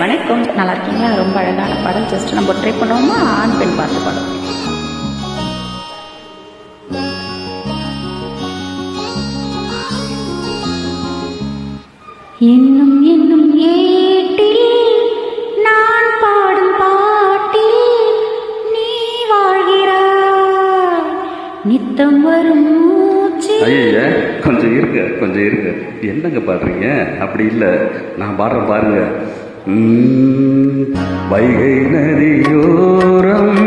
வணக்கம். நல்லா இருக்கீங்களா ரொம்ப அழகான பாடல் ஜஸ்ட் நம்ம ட்ரை பண்ணுவோமா? ஆண் பெண் பார்த்து பாடம். என்னும் என்னும் ஏட்டில் நான் பாடும் பாட்டில் நீ வாழ்கிறாய். நித்தம் வரும் ஐய கொஞ்சம் இருங்க கொஞ்சம் இருங்க. என்னங்க பாடுறீங்க? அப்படி இல்லை. நான் பாடுறேன் பாருங்க. வைகை நதியோரம்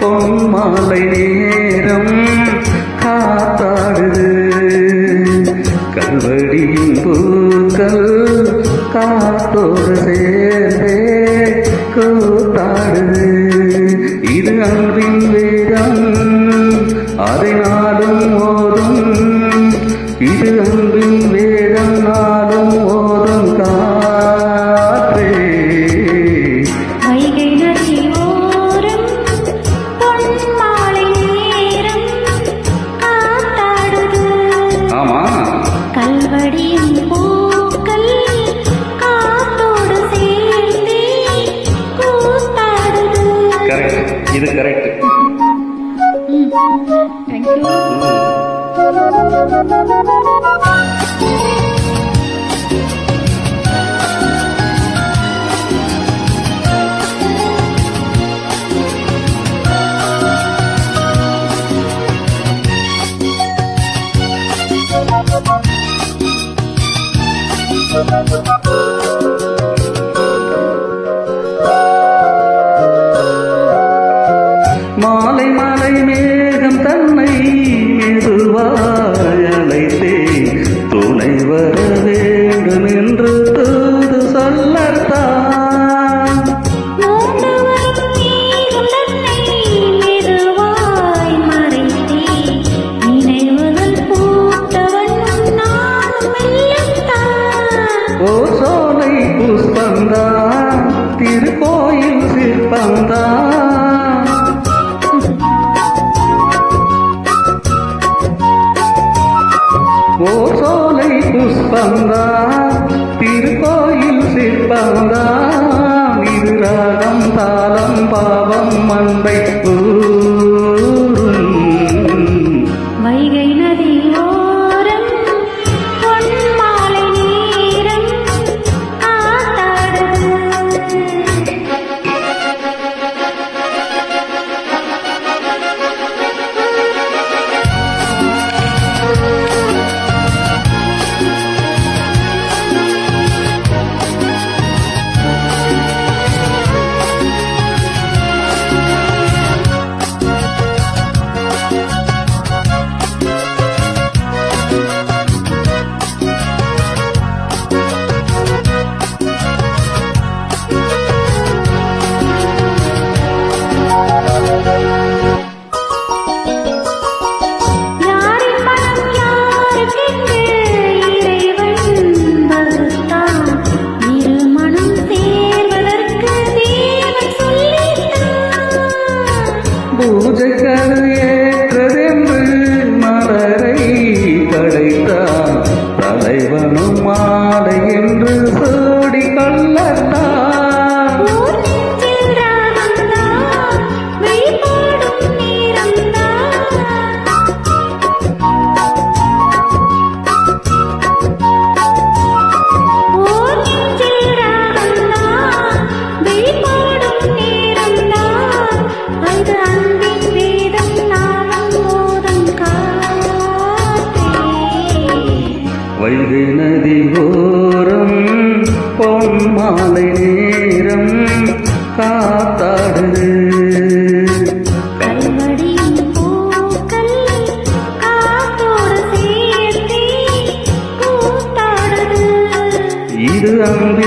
பொன்மாலை நேரம் காத்தாடுது. கல்வடியின் பூக்கள் காத்தோடு சேர்ந்தே கூத்தாடுது இது அன்பின் இது கரெக்ட் தேங்க்யூ ஓ சோலை புஷ்பந்தான் திருக்கோயில் சிற்பந்தான் ஓ சோலை புஷ்பந்தான் திருக்கோயில் சிற்பந்தான் வைகை நதி ஓரம் பொன் மாலை நேரம் காத்தோடு இது அன்பின்